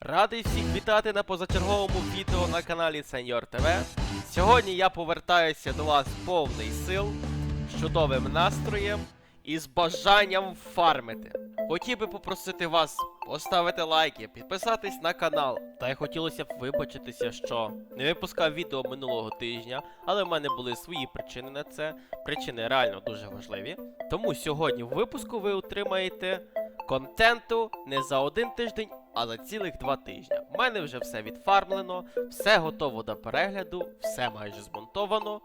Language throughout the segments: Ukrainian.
Радий всіх вітати на позачерговому відео на каналі Senior TV. Сьогодні я повертаюся до вас повний сил, з чудовим настроєм і з бажанням фармити. Хотів би попросити вас поставити лайки, підписатись на канал. Та й хотілося б вибачитися, що не випускав відео минулого тижня, але в мене були свої причини на це. Причини реально дуже важливі. Тому сьогодні в випуску ви отримаєте контенту не за один тиждень, а за цілих два тижні. У мене вже все відфармлено, все готово до перегляду, все майже змонтовано.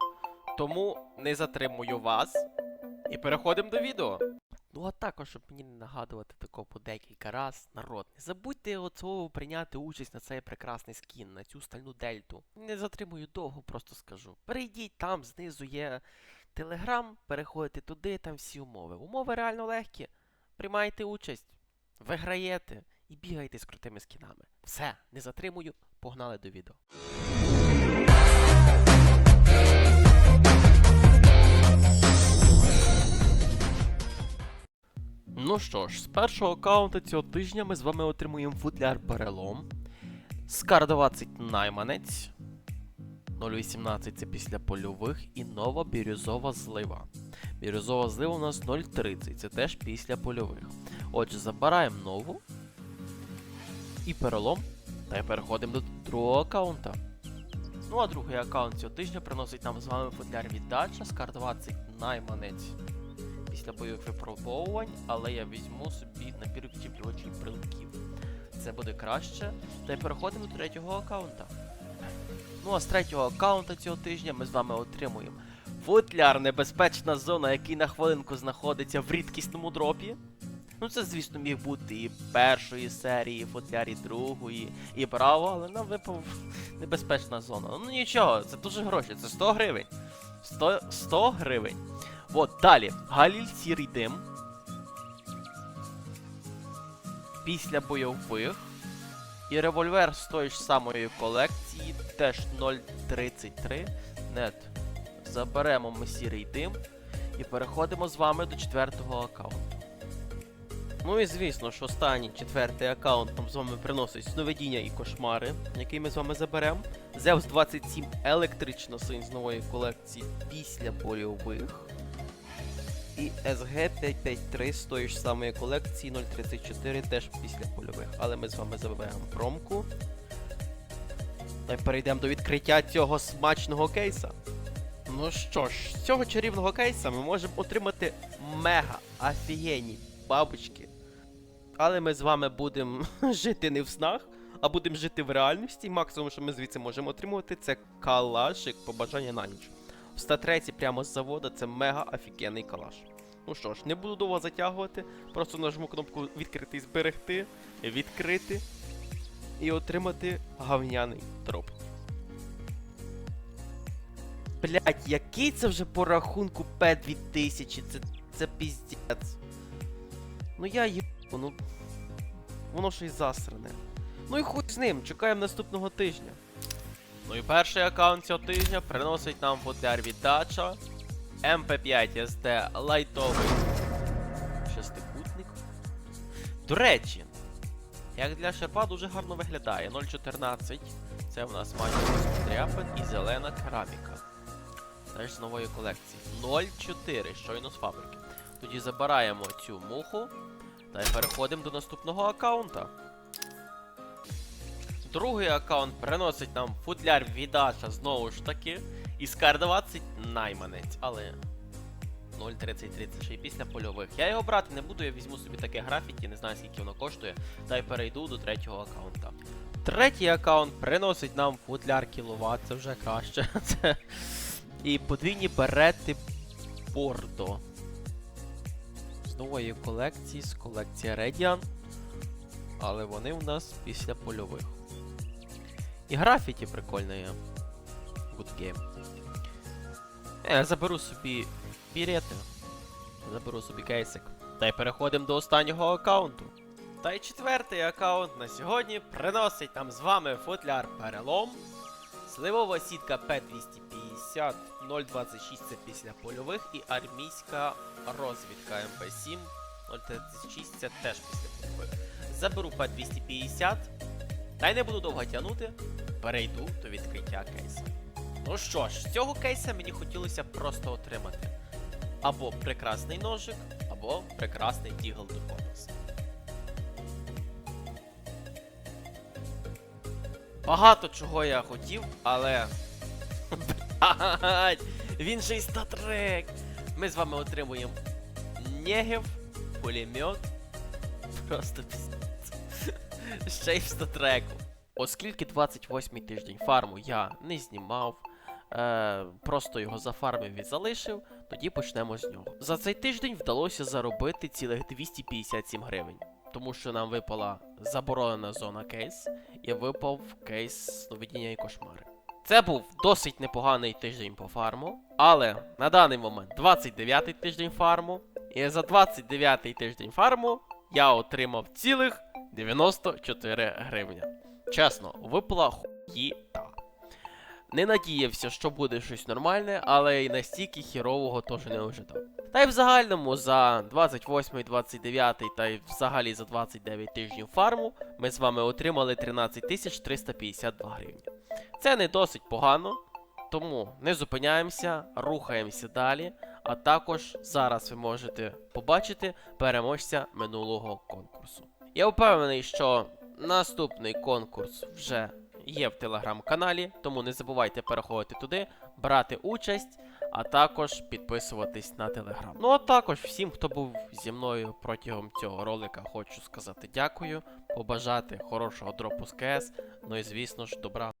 Тому не затримую вас. І переходимо до відео. Ну а також, щоб мені не нагадувати такого по декілька раз, народ, не забудьте оцього прийняти участь на цей прекрасний скін, на цю стальну дельту. Не затримую довго, просто скажу. Перейдіть там, знизу є телеграм, переходите туди, там всі умови. Умови реально легкі. Приймайте участь, виграєте і бігайте з крутими скінами. Все, не затримую, погнали до відео. Ну що ж, з першого аккаунту цього тижня ми з вами отримуємо футляр перелом. Скар 20 найманець. 0.18 це після польових і нова бірюзова злива. Бірюзова злива у нас 0.30, це теж після польових. Отже, забираємо нову. І перелом. Та й переходимо до другого аккаунта. Ну а другий аккаунт цього тижня приносить нам з вами футляр віддача, скар 20 найманець після бойових випробовувань, але я візьму собі набір відчіплювачів прилипків. Це буде краще. Та й переходимо до третього аккаунта. Ну а з третього аккаунта цього тижня ми з вами отримуємо футляр небезпечна зона, який на хвилинку знаходиться в рідкісному дропі. Ну, це, звісно, міг бути і першої серії, і футляр і другої, і браво, але нам випав небезпечна зона. Ну нічого, це дуже гроші, це 100 гривень. 100, 100 гривень. От, далі. Галіль сірий дим. Після бойових. І револьвер з тої ж самої колекції, теж 0.33. Нет. Заберемо ми сірий дим. І переходимо з вами до четвертого аккаунту. Ну і звісно, що останній четвертий аккаунт нам з вами приносить сновидіння і кошмари, який ми з вами заберемо. Zeus 27 електрично синь з нової колекції після бойових. І SG553 з тої ж самої колекції 034 теж після польових. Але ми з вами заберемо промку. Та й перейдемо до відкриття цього смачного кейса. Ну що ж, з цього чарівного кейса ми можемо отримати мега офігенні бабочки. Але ми з вами будемо жити не в снах, а будемо жити в реальності. Максимум, що ми звідси можемо отримувати, це калашик побажання на ніч. В 103 прямо з заводу це мега офігенний калаш. Ну що ж, не буду довго затягувати, просто нажму кнопку відкрити і зберегти, відкрити і отримати гавняний дроп. Блять, який це вже по рахунку П2000? Це, це піздець. Ну я їбу, ну. Воно щось засране. Ну і хуй з ним, чекаємо наступного тижня. Ну і перший аккаунт цього тижня приносить нам футляр віддача. МП5 СД лайтовий шестикутник. До речі, як для шерпа дуже гарно виглядає. 0.14. Це в нас майже тряпин і зелена кераміка. Теж з нової колекції. 0.4, щойно з фабрики. Тоді забираємо цю муху та й переходимо до наступного аккаунта. Другий аккаунт приносить нам футляр віддача знову ж таки. І Скар 20 найманець, але 0.33 це ще й після польових. Я його брати не буду, я візьму собі таке графіті, не знаю скільки воно коштує, та й перейду до третього аккаунта. Третій аккаунт приносить нам футляр кіловат, це вже краще. Це... І подвійні берети Бордо. Нової колекції, з колекції Radiant. Але вони у нас після польових. І графіті прикольне є. Good game. Е, Я заберу собі бірети. Заберу собі кейсик. Та й переходимо до останнього аккаунту. Та й четвертий аккаунт на сьогодні приносить нам з вами футляр перелом. Сливова сітка П250 026 це після польових і армійська розвідка МП7 036 це теж після польових. Заберу П250 Та й не буду довго тягнути, перейду до відкриття кейсу. Ну що ж, з цього кейса мені хотілося просто отримати або прекрасний ножик, або прекрасний Дігл до Фотос. Багато чого я хотів, але. Блядь, він же й статрек. Ми з вами отримуємо Негів, пулемет. Просто піздець. Ще й в статреку. Оскільки 28-й тиждень фарму я не знімав, е, просто його зафармив і залишив, тоді почнемо з нього. За цей тиждень вдалося заробити цілих 257 гривень, тому що нам випала заборонена зона кейс і випав кейс сновидіння і кошмари. Це був досить непоганий тиждень по фарму, але на даний момент 29-й тиждень фарму, і за 29-й тиждень фарму я отримав цілих 94 гривня. Чесно, випала хуїта. Не надіявся, що буде щось нормальне, але й настільки хірового теж не ожидав. Та й в загальному за 28, 29 та й взагалі за 29 тижнів фарму ми з вами отримали 13 352 гривні. Це не досить погано, тому не зупиняємося, рухаємося далі. А також зараз ви можете побачити переможця минулого конкурсу. Я впевнений, що наступний конкурс вже є в телеграм-каналі, тому не забувайте переходити туди, брати участь, а також підписуватись на телеграм. Ну а також всім, хто був зі мною протягом цього ролика, хочу сказати дякую, побажати хорошого дропу з КС, ну і звісно ж, добра.